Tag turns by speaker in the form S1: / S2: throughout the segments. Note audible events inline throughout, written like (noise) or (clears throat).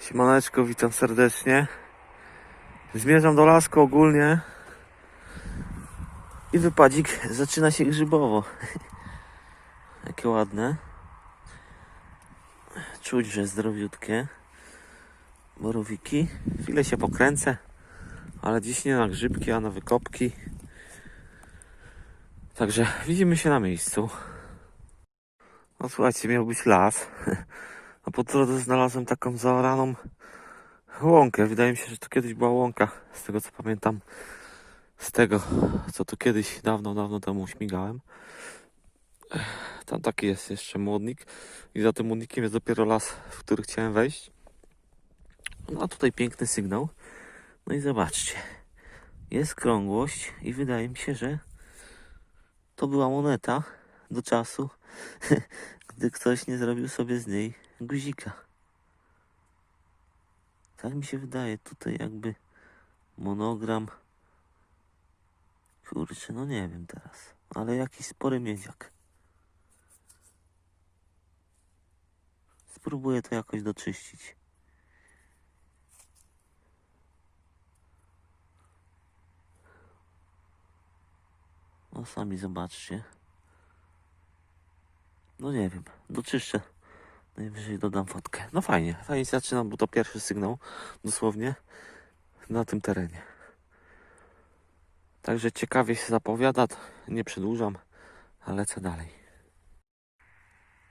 S1: Siemaneczko, witam serdecznie. Zmierzam do lasku ogólnie. I wypadzik zaczyna się grzybowo. Jakie ładne. Czuć, że zdrowiutkie. Borowiki. Chwilę się pokręcę. Ale dziś nie na grzybki, a na wykopki. Także widzimy się na miejscu. No słuchajcie, miał być las. (laughs) A po drodze znalazłem taką zaoraną łąkę. Wydaje mi się, że to kiedyś była łąka, z tego co pamiętam. Z tego, co tu kiedyś dawno, dawno temu śmigałem. Tam taki jest jeszcze młodnik. I za tym młodnikiem jest dopiero las, w który chciałem wejść. No a tutaj piękny sygnał. No i zobaczcie. Jest krągłość i wydaje mi się, że to była moneta do czasu, (laughs) gdy ktoś nie zrobił sobie z niej guzika. Tak mi się wydaje, tutaj jakby monogram. Kurczę, no nie wiem teraz, ale jakiś spory miedziak. Spróbuję to jakoś doczyścić. No sami zobaczcie. No nie wiem, doczyszczę. Najwyżej dodam fotkę. No fajnie, fajnie zaczynam, bo to pierwszy sygnał dosłownie na tym terenie. Także ciekawie się zapowiada, nie przedłużam, a lecę dalej.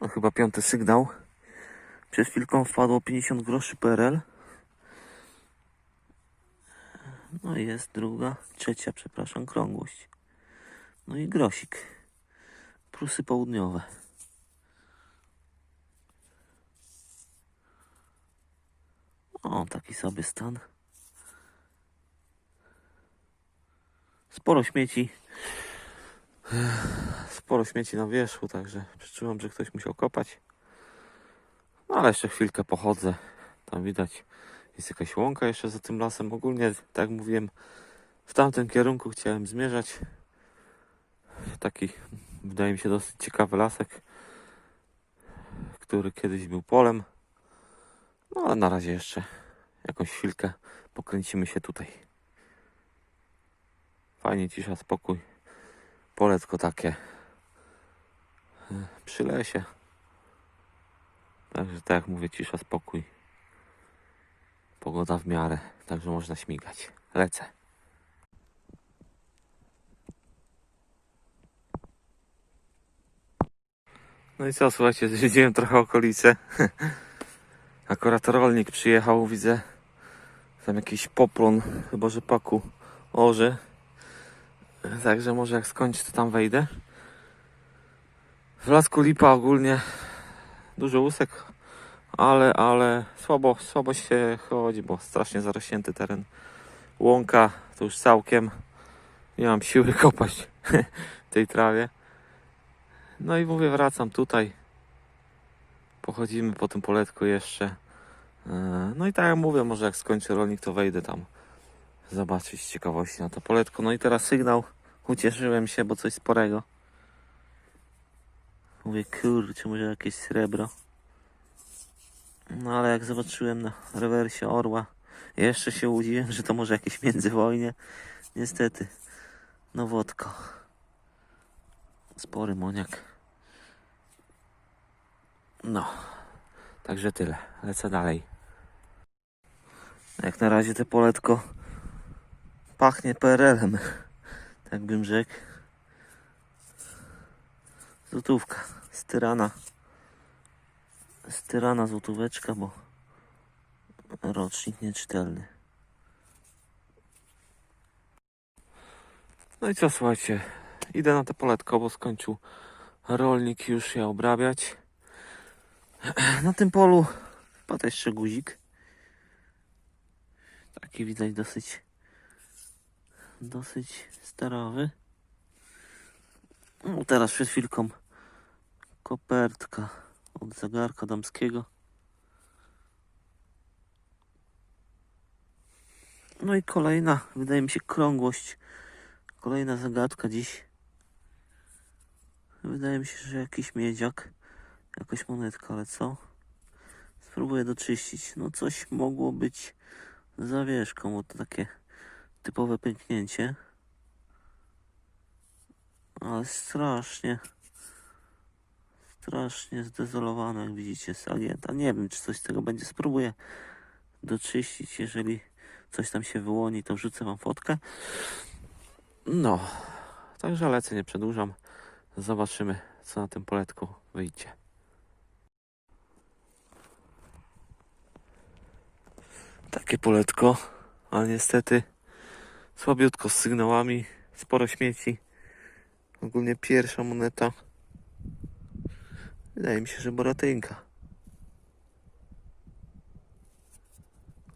S1: No chyba piąty sygnał. Przed chwilką wpadło 50 groszy PRL. No i jest druga, trzecia, przepraszam, krągłość. No i grosik. Prusy południowe. O, taki sobie stan. Sporo śmieci. Sporo śmieci na wierzchu, także przeczułem, że ktoś musiał kopać. Ale jeszcze chwilkę pochodzę. Tam widać, jest jakaś łąka jeszcze za tym lasem. Ogólnie, tak mówiłem, w tamtym kierunku chciałem zmierzać. Taki, wydaje mi się, dosyć ciekawy lasek, który kiedyś był polem. No ale na razie jeszcze jakąś chwilkę pokręcimy się tutaj. Fajnie, cisza, spokój. Polecko takie przy lesie. Także tak jak mówię, cisza, spokój. Pogoda w miarę, także można śmigać. Lecę. No i co, słuchajcie, zwiedziłem trochę okolice. (laughs) Akurat rolnik przyjechał, widzę. Tam jakiś poplon, chyba rzepaku orze. Także może jak skończy, to tam wejdę. W Lasku Lipa ogólnie dużo łusek, ale, ale słabo, słabo się chodzi, bo strasznie zarośnięty teren. Łąka to już całkiem. Nie mam siły (laughs) kopać tej trawie. No i mówię, wracam tutaj. Pochodzimy po tym poletku jeszcze. E, No i tak jak mówię, może jak skończy rolnik, to wejdę tam zobaczyć ciekawości na to poletko. No i teraz sygnał. Ucieszyłem się, bo coś sporego. Mówię, kurczę, może jakieś srebro. No ale jak zobaczyłem na rewersie orła, jeszcze się łudziłem, że to może jakieś międzywojnie. Niestety, no wodko. Spory moniak. No, także tyle. Lecę dalej. Jak na razie te poletko pachnie PRL-em, tak bym rzekł. Złotówka, styrana. Styrana złotóweczka, bo rocznik nieczytelny. No i co, słuchajcie, idę na te poletko, bo skończył rolnik już je obrabiać. Na tym polu wpadł jeszcze guzik. Taki widać dosyć dosyć starowy. No, teraz przed chwilką Kopertka od zegarka damskiego. No i kolejna, wydaje mi się, krągłość. Kolejna zagadka dziś. Wydaje mi się, że jakiś miedziak. Jakaś monetka, ale co? Spróbuję doczyścić. No coś mogło być zawieszką, bo to takie typowe pęknięcie. Ale strasznie, strasznie zdezolowane, jak widzicie, agenta. Nie wiem, czy coś z tego będzie. Spróbuję doczyścić. Jeżeli coś tam się wyłoni, to wrzucę wam fotkę. No, także lecę, nie przedłużam. Zobaczymy, co na tym poletku wyjdzie. Takie poletko, ale niestety słabiutko z sygnałami, sporo śmieci. Ogólnie pierwsza moneta. Wydaje mi się, że boratynka.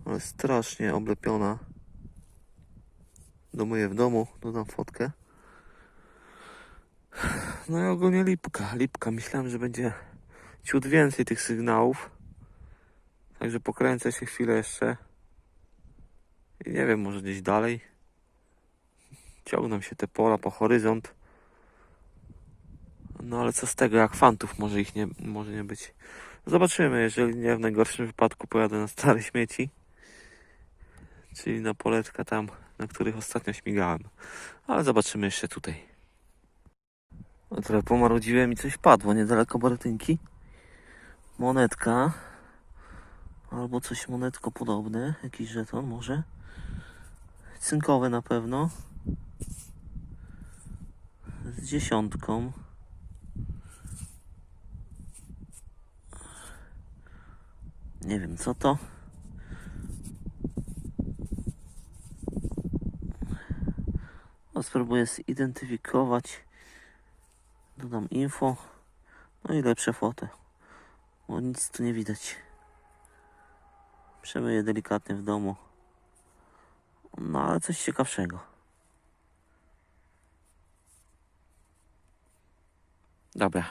S1: Ale strasznie oblepiona. Domuję w domu, dodam fotkę. No i ogólnie lipka, lipka. Myślałem, że będzie ciut więcej tych sygnałów. Także pokręcę się chwilę jeszcze. I nie wiem, może gdzieś dalej. Ciągną się te pola po horyzont. No ale co z tego, jak fantów może ich nie, może nie być. Zobaczymy, jeżeli nie, w najgorszym wypadku pojadę na stare śmieci. Czyli na poletka tam, na których ostatnio śmigałem. Ale zobaczymy jeszcze tutaj. No trochę pomarudziłem i coś padło niedaleko Boratynki. Monetka. Albo coś monetko podobne. Jakiś żeton może. Cynkowe na pewno. Z dziesiątką. Nie wiem co to. No, spróbuję zidentyfikować. Dodam info. No i lepsze foto. Bo nic tu nie widać. Przemyję delikatnie w domu. No ale coś ciekawszego. Dobra,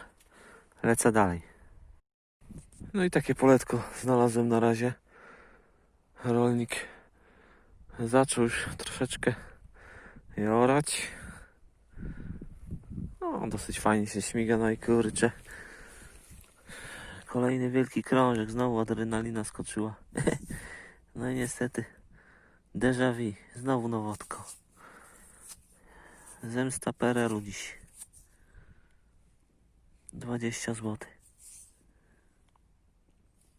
S1: lecę dalej. No i takie poletko znalazłem na razie. Rolnik zaczął już troszeczkę je orać. No, dosyć fajnie się śmiga, no i kurczę. Kolejny wielki krążek, znowu adrenalina skoczyła. (laughs) no i niestety, déjà vu, znowu nowotko. Zemsta PRL-u dziś. 20 zł.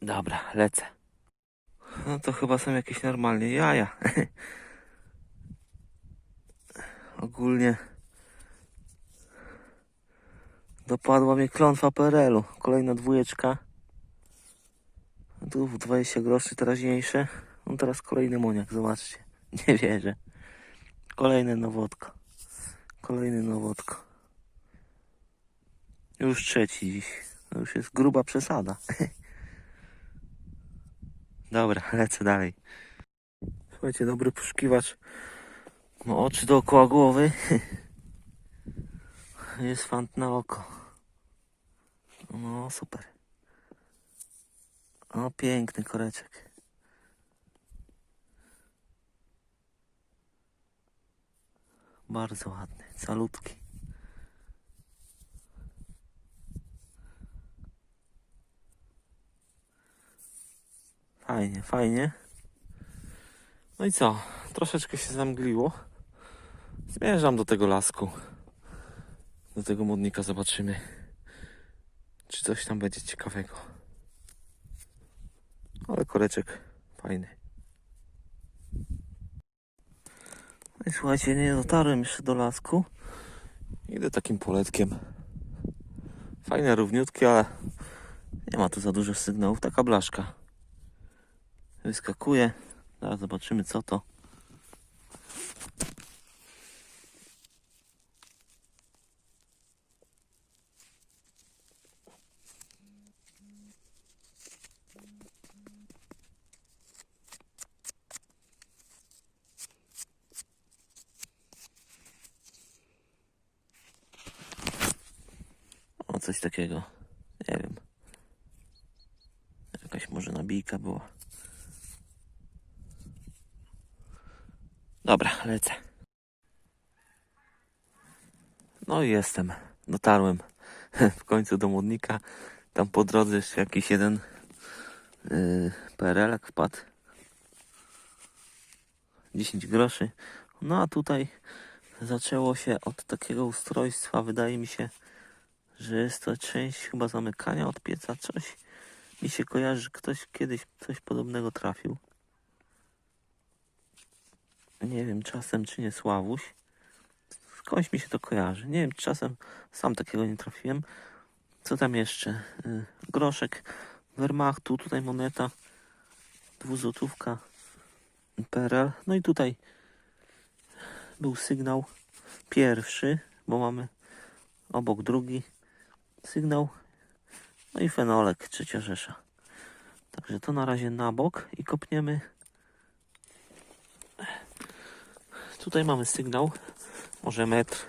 S1: Dobra, lecę. No to chyba są jakieś normalnie jaja. (laughs) Ogólnie dopadła mnie klątwa PRL-u. Kolejna dwójeczka. Tu 20 groszy teraźniejsze. No teraz kolejny moniak, zobaczcie. (laughs) Nie wierzę. Kolejne nowotko. Kolejny nowotko. Już trzeci dziś. To już jest gruba przesada. (laughs) Dobra, (laughs) lecę dalej. Słuchajcie, dobry poszukiwacz. Ma oczy dookoła głowy. (laughs) Jest fant na oko. No, super. O, piękny koreczek. Bardzo ładny, calutki. Fajnie, fajnie. No i co? Troszeczkę się zamgliło. Zmierzam do tego lasku. Do tego modnika zobaczymy. Czy coś tam będzie ciekawego. Ale koreczek fajny. No i słuchajcie, nie dotarłem jeszcze do lasku. Idę takim poletkiem. Fajne, równiutkie, ale nie ma tu za dużo sygnałów. Taka blaszka. Wyskakuje. Zaraz zobaczymy co to. O, coś takiego. nabijka była. Dobra, lecę. No i jestem. Dotarłem (laughs) w końcu do Młodnika. Tam po drodze jeszcze jakiś jeden yy, PRL wpadł. 10 groszy. No a tutaj zaczęło się od takiego ustrojstwa, wydaje mi się, że jest to część chyba zamykania od pieca, coś mi się kojarzy, ktoś kiedyś coś podobnego trafił. Nie wiem, czasem czy nie Sławuś. Skądś mi się to kojarzy. Nie wiem, czasem sam takiego nie trafiłem. Co tam jeszcze? Y, Groszek Wehrmachtu, tutaj moneta, dwuzłotówka, PRL. No i tutaj był sygnał pierwszy, bo mamy obok drugi sygnał. No i fenolek, trzecia rzesza. Także to na razie na bok i kopniemy. Tutaj mamy sygnał, może metr.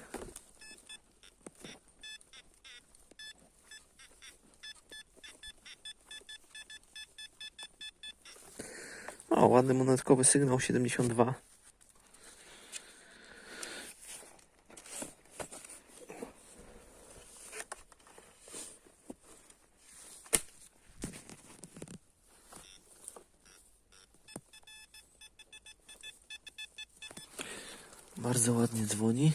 S1: O, ładny monetkowy sygnał 72. Bardzo ładnie dzwoni.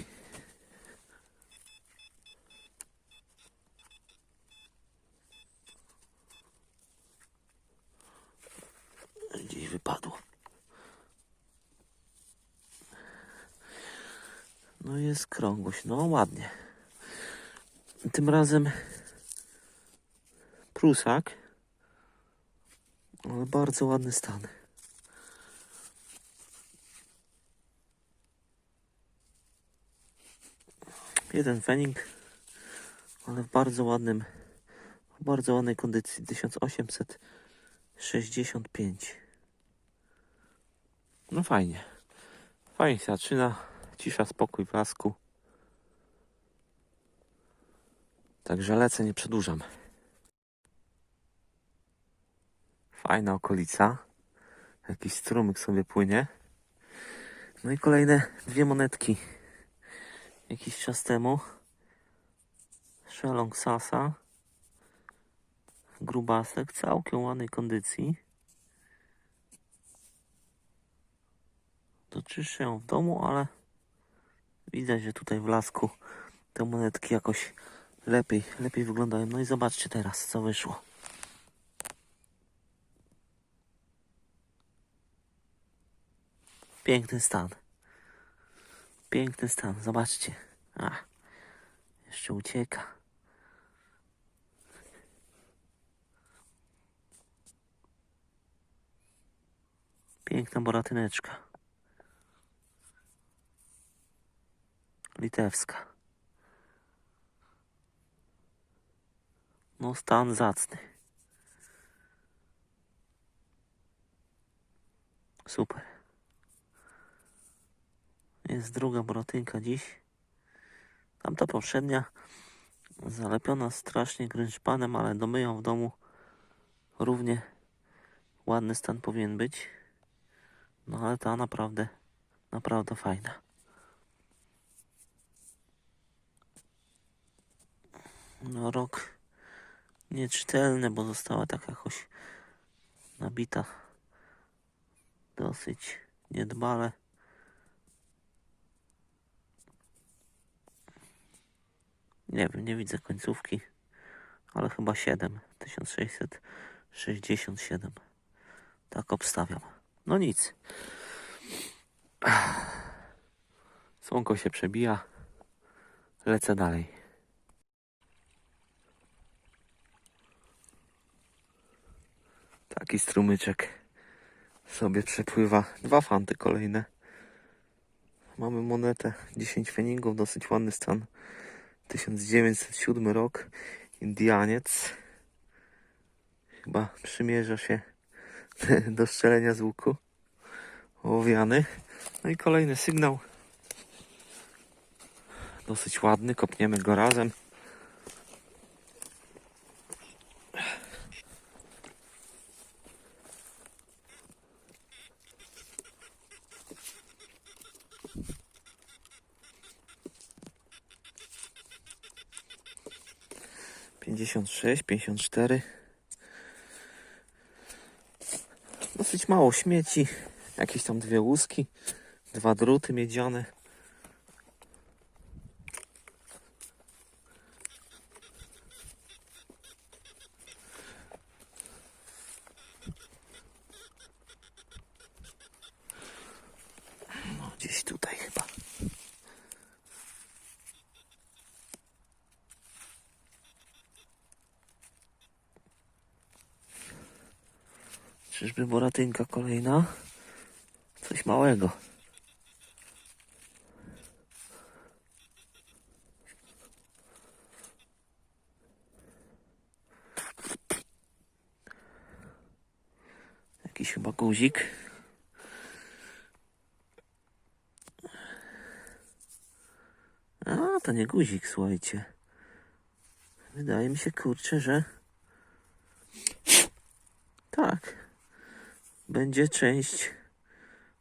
S1: Gdzieś wypadło. No jest krągłość, no ładnie. Tym razem prusak, ale bardzo ładny stan. Jeden fening, ale w bardzo ładnym, w bardzo ładnej kondycji. 1865. No fajnie. Fajnie się zaczyna. Cisza, spokój w lasku. Także lecę, nie przedłużam. Fajna okolica. Jakiś strumyk sobie płynie. No i kolejne dwie monetki jakiś czas temu. Szelong Sasa. Grubasek, całkiem ładnej kondycji. Doczyszczę ją w domu, ale widać, że tutaj w lasku te monetki jakoś lepiej, lepiej wyglądają. No i zobaczcie teraz, co wyszło. Piękny stan. Piękny stan, zobaczcie. A, jeszcze ucieka. Piękna boratyneczka. Litewska. No, stan zacny. Super. Jest druga boratynka dziś. Tamta poprzednia zalepiona strasznie grynszpanem, ale domyją w domu równie ładny stan powinien być. No ale ta naprawdę, naprawdę fajna. No rok nieczytelny, bo została tak jakoś nabita dosyć niedbale. Nie wiem, nie widzę końcówki, ale chyba 7. 1667. Tak obstawiam. No nic. Słonko się przebija. Lecę dalej. Taki strumyczek sobie przepływa. Dwa fanty kolejne. Mamy monetę 10 feningów, dosyć ładny stan. 1907 rok. Indianiec. Chyba przymierza się (laughs) do strzelenia z łuku. Ołowiany. No i kolejny sygnał. Dosyć ładny. Kopniemy go razem. 56, 54. Dosyć mało śmieci. Jakieś tam dwie łuski. Dwa druty miedziane. No, gdzieś tutaj chyba. Czyżby boratynka kolejna? Coś małego. Jakiś chyba guzik. A, to nie guzik, słuchajcie. Wydaje mi się, kurczę, że... Tak. Będzie część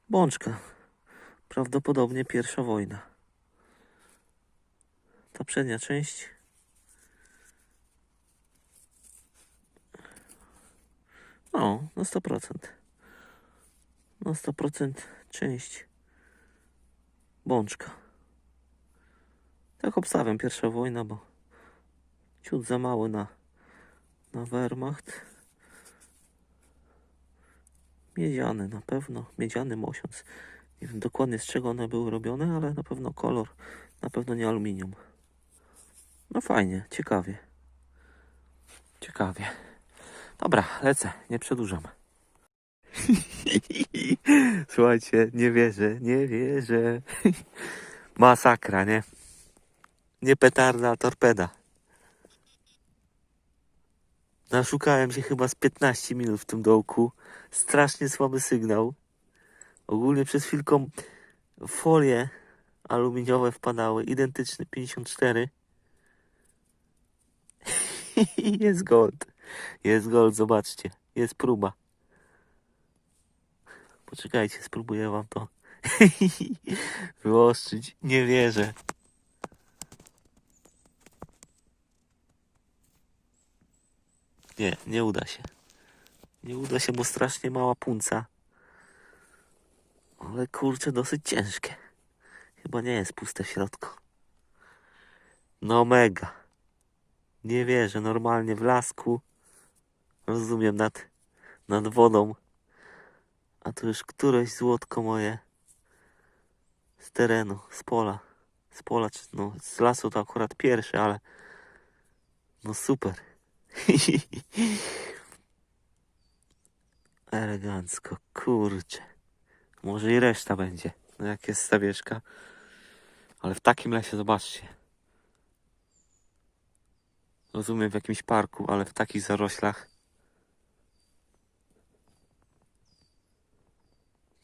S1: bączka. Prawdopodobnie pierwsza wojna. Ta przednia część. No, na 100%. Na 100% część bączka. Tak obstawiam pierwsza wojna, bo ciut za mały na, na Wehrmacht. Miedziany na pewno, miedziany mosiąc. Nie wiem dokładnie z czego one były robione, ale na pewno kolor, na pewno nie aluminium. No fajnie, ciekawie. Ciekawie. Dobra, lecę, nie przedłużam. (laughs) Słuchajcie, nie wierzę, nie wierzę. Masakra, nie? Nie petarda, torpeda. Naszukałem się chyba z 15 minut w tym dołku. Strasznie słaby sygnał. Ogólnie przez chwilkę folie aluminiowe wpadały. Identyczny 54. (laughs) Jest gold. Jest gold, zobaczcie. Jest próba. Poczekajcie, spróbuję wam to (laughs) wyostrzyć. Nie wierzę. Nie, nie uda się. Nie uda się, bo strasznie mała punca. Ale kurczę, dosyć ciężkie. Chyba nie jest puste w środku. No mega. Nie wierzę, normalnie w lasku. Rozumiem, nad, nad wodą. A tu już któreś złotko moje z terenu, z pola. Z pola, czy no z lasu to akurat pierwsze, ale no super. (laughs) Elegancko, kurczę. Może i reszta będzie. No jak jest stawieszka. Ale w takim lesie, zobaczcie. Rozumiem w jakimś parku, ale w takich zaroślach.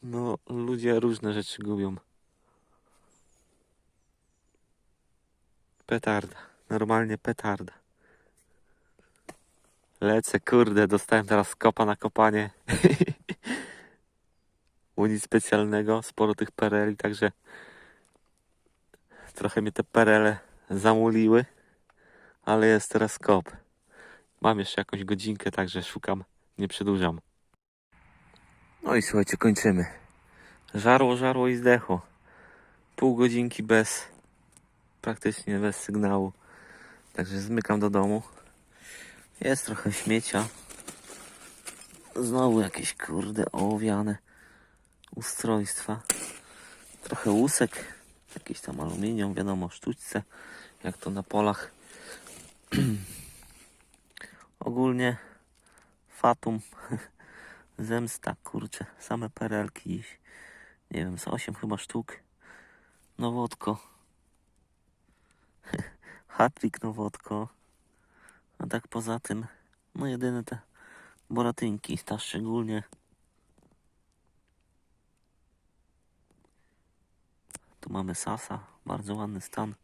S1: No, ludzie różne rzeczy gubią. Petarda. Normalnie petarda. Lecę, kurde, dostałem teraz kopa na kopanie. (laughs) Było nic specjalnego, sporo tych pereli, także trochę mnie te perele zamuliły, ale jest teraz kop. Mam jeszcze jakąś godzinkę, także szukam, nie przedłużam. No i słuchajcie, kończymy. Żarło, żarło i zdechło. Pół godzinki bez, praktycznie bez sygnału. Także zmykam do domu. Jest trochę śmiecia. Znowu jakieś kurde owiane ustrojstwa. Trochę łusek. Jakiś tam aluminium, wiadomo, sztućce. Jak to na polach. (clears throat) Ogólnie Fatum. (laughs) Zemsta, kurczę. Same perelki dziś. Nie wiem, z 8 chyba sztuk. Nowotko. (laughs) Hatrik nowotko. A tak poza tym, no jedyne te boratynki, ta szczególnie. Tu mamy Sasa, bardzo ładny stan.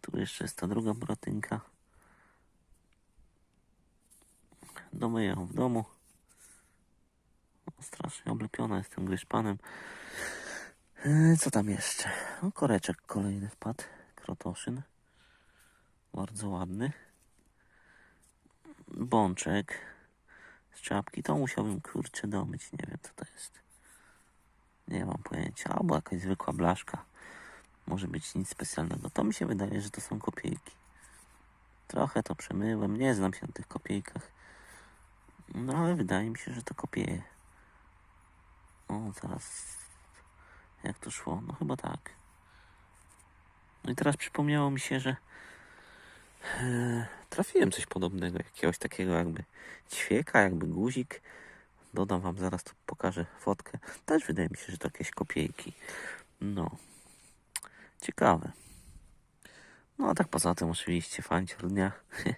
S1: Tu jeszcze jest ta druga boratynka. Domyję ją w domu. No, strasznie oblepiona jestem gryszpanem. E, Co tam jeszcze? No, koreczek kolejny wpadł. Krotoszyn. Bardzo ładny.
S2: Bączek z czapki. To musiałbym kurczę domyć. Nie wiem co to jest. Nie mam pojęcia. Albo jakaś zwykła blaszka. Może być nic specjalnego. To mi się wydaje, że to są kopiejki. Trochę to przemyłem. Nie znam się na tych kopiejkach. No ale wydaje mi się, że to kopieje. O, zaraz. Jak to szło? No chyba tak. No i teraz przypomniało mi się, że e, trafiłem coś podobnego, jakiegoś takiego jakby ćwieka, jakby guzik. Dodam wam zaraz tu pokażę fotkę. Też wydaje mi się, że to jakieś kopiejki. No. Ciekawe. No a tak poza tym oczywiście fancior dnia. (laughs)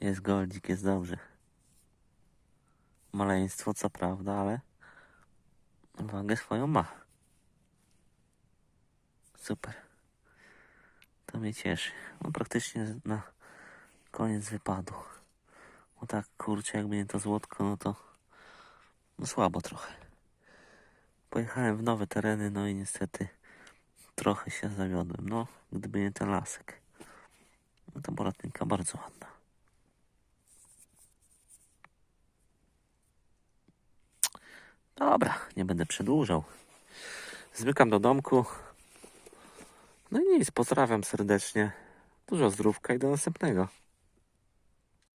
S2: Jest goldzik, jest dobrze. Maleństwo co prawda, ale wagę swoją ma. Super. To mnie cieszy. No praktycznie na koniec wypadu. No tak, kurczę, jakby nie to złotko, no to no słabo trochę. Pojechałem w nowe tereny, no i niestety trochę się zawiodłem. No, gdyby nie ten lasek. No to boratynka bardzo ładna. Dobra, nie będę przedłużał. Zmykam do domku. No i nic, pozdrawiam serdecznie. Dużo zdrówka i do następnego.